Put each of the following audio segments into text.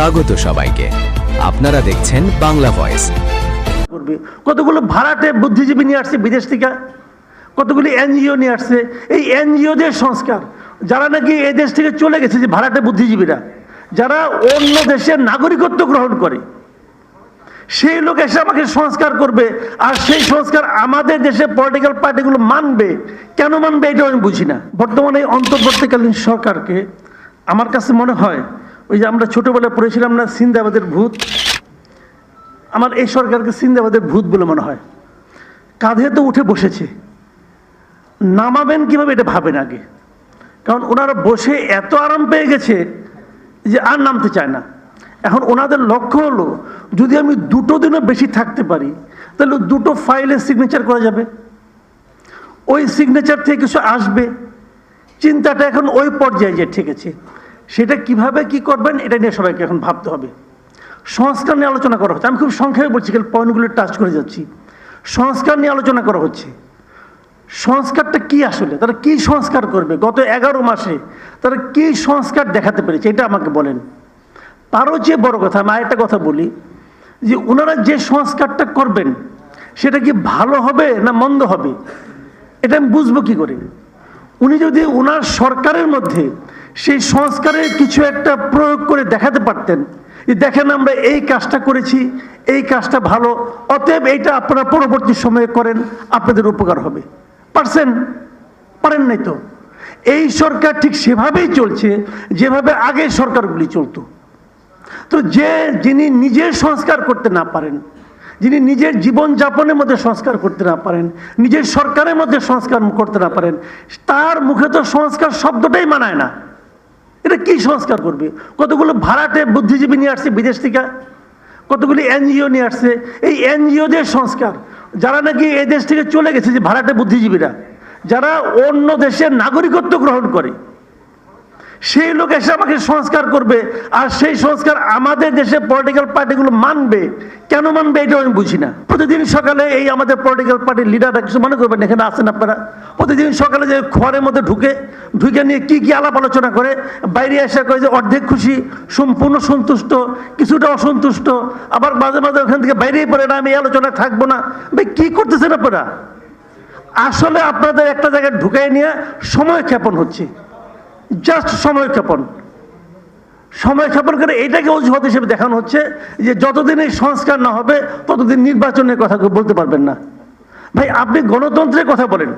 স্বাগত সবাইকে। আপনারা দেখছেন বাংলা ভয়েস। করবে। কতগুলো ভাড়াটে বুদ্ধিজীবী নিয়ে আসছে বিদেশ থেকে? কতগুলি এনজিও নিয়ে আসছে? এই এনজিওদের সংস্কার, যারা নাকি এই দেশ থেকে চলে গেছে যে ভাড়াটে বুদ্ধিজীবীরা, যারা অন্য দেশের নাগরিকত্ব গ্রহণ করে, সেই লোক এসে আমাকে সংস্কার করবে, আর সেই সংস্কার আমাদের দেশে পলিটিক্যাল পার্টিগুলো মানবে। কেন মানবে এটা আমি বুঝি না। বর্তমানে অন্তর্বর্তীকালীন সরকারকে আমার কাছে মনে হয় ওই যে আমরা ছোটবেলায় পড়েছিলাম না, সিন্দাবাদের ভূত? আমার এই সরকারকে সিন্দাবাদের ভূত বলে মনে হয়। কাঁধে তো উঠে বসেছে। নামাবেন কীভাবে এটা ভাবেন আগে? কারণ ওনারা বসে এত আরাম পেয়ে গেছে যে আর নামতে চায় না। এখন ওনাদের লক্ষ্য হলো, যদি আমি দুটো দিনও বেশি থাকতে পারি, তাহলে দুটো ফাইলে সিগনেচার করা যাবে। ওই সিগনেচার থেকে কিছু আসবে। চিন্তাটা এখন ওই পর্যায়ে যে ঠিক আছে সেটা কীভাবে কি করবেন, এটা নিয়ে সবাইকে এখন ভাবতে হবে। সংস্কার নিয়ে আলোচনা করা হচ্ছে। আমি খুব সংক্ষেপে বলছি কাল পয়েন্টগুলো টাচ করে যাচ্ছি। সংস্কার নিয়ে আলোচনা করা হচ্ছে। সংস্কারটা কি আসলে? তারা কি সংস্কার করবে? গত এগারো মাসে তারা কি সংস্কার দেখাতে পেরেছে? এটা আমাকে বলেন। তারও যে বড় কথা, আমি একটা কথা বলি, যে ওনারা যে সংস্কারটা করবেন, সেটা কি ভালো হবে না মন্দ হবে? এটা আমি বুঝব কি করে? উনি যদি ওনার সরকারের মধ্যে সেই সংস্কারের কিছু একটা প্রয়োগ করে দেখাতে পারতেন। দেখেন আমরা এই কাজটা করেছি, এই কাজটা ভালো, অতএব এইটা আপনারা পরবর্তী সময়ে করেন, আপনাদের উপকার হবে। পারছেন? পারেন নাই তো? এই সরকার ঠিক সেভাবেই চলছে, যেভাবে আগে সরকারগুলি চলতো। তো যে যিনি নিজের সংস্কার করতে না পারেন, যিনি নিজের জীবন যাপনের মধ্যে সংস্কার করতে না পারেন, নিজের সরকারের মধ্যে সংস্কার করতে না পারেন, তার মুখে তো সংস্কার শব্দটাই মানায় না। এটা কি সংস্কার করবে? কতগুলো ভাড়াটে বুদ্ধিজীবী নিয়ে আসছে বিদেশ থেকে? কতগুলি এনজিও নিয়ে আসছে? এই এনজিওদের সংস্কার। যারা নাকি এই দেশ থেকে চলে গেছে যে ভাড়াটে বুদ্ধিজীবীরা, যারা অন্য দেশের নাগরিকত্ব গ্রহণ করে সেই লোক এসে আমাকে সংস্কার করবে, আর সেই সংস্কার আমাদের দেশে পলিটিক্যাল পার্টিগুলো মানবে। কেন মানবে এটা আমি বুঝি না। প্রতিদিন সকালে এই আমাদের পলিটিক্যাল পার্টির লিডাররা কিছু মনে করবেন? এখানে আসেন আপনারা? প্রতিদিন সকালে যে খড়ের মধ্যে ঢুকে ঢুকে নিয়ে কি কি আলাপ আলোচনা করে, বাইরে এসে করে যে অর্ধেক খুশি, সম্পূর্ণ সন্তুষ্ট, কিছুটা অসন্তুষ্ট, আবার মাঝে মাঝে ওখান থেকে বাইরেই পড়ে না, আমি এই আলোচনায় থাকব না। ভাই, কি করতেছেন আপনারা? আসলে আপনাদের একটা জায়গায় ঢুকাই নিয়ে সময় ক্ষেপণ হচ্ছে। জাস্ট সময় ক্ষেপণ সময় ক্ষেপণ করে এটাকে অজুহাত হিসেবে দেখানো হচ্ছে যে যতদিন এই সংস্কার না হবে, ততদিন নির্বাচনের কথা বলতে পারবেন না। ভাই, আপনি গণতন্ত্রের কথা বলেন।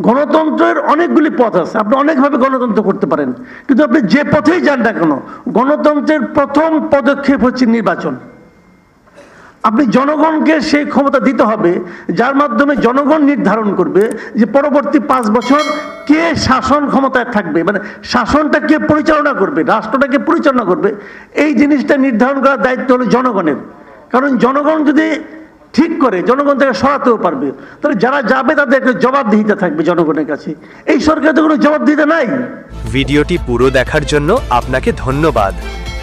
গণতন্ত্রের অনেকগুলি পথ আছে। আপনি অনেকভাবে গণতন্ত্র করতে পারেন। কিন্তু আপনি যে পথেই যান না কেন, গণতন্ত্রের প্রথম পদক্ষেপ হচ্ছে নির্বাচন। আপনি জনগণকে সেই ক্ষমতা দিতে হবে, যার মাধ্যমে জনগণ নির্ধারণ করবে যে পরবর্তী পাঁচ বছর কে শাসন ক্ষমতায় থাকবে মানে শাসনটা কে পরিচালনা করবে, রাষ্ট্রটা কে পরিচালনা করবে, এই জিনিসটা নির্ধারণ করার দায়িত্ব হলো জনগণের। কারণ জনগণ যদি ঠিক করে, জনগণ থেকে সরাতেও পারবে। তাহলে যারা যাবে তাদেরকে জবাবদিহিতা থাকবে জনগণের কাছে। এই সরকার তো কোনো জবাবদিহিতা নাই। ভিডিওটি পুরো দেখার জন্য আপনাকে ধন্যবাদ।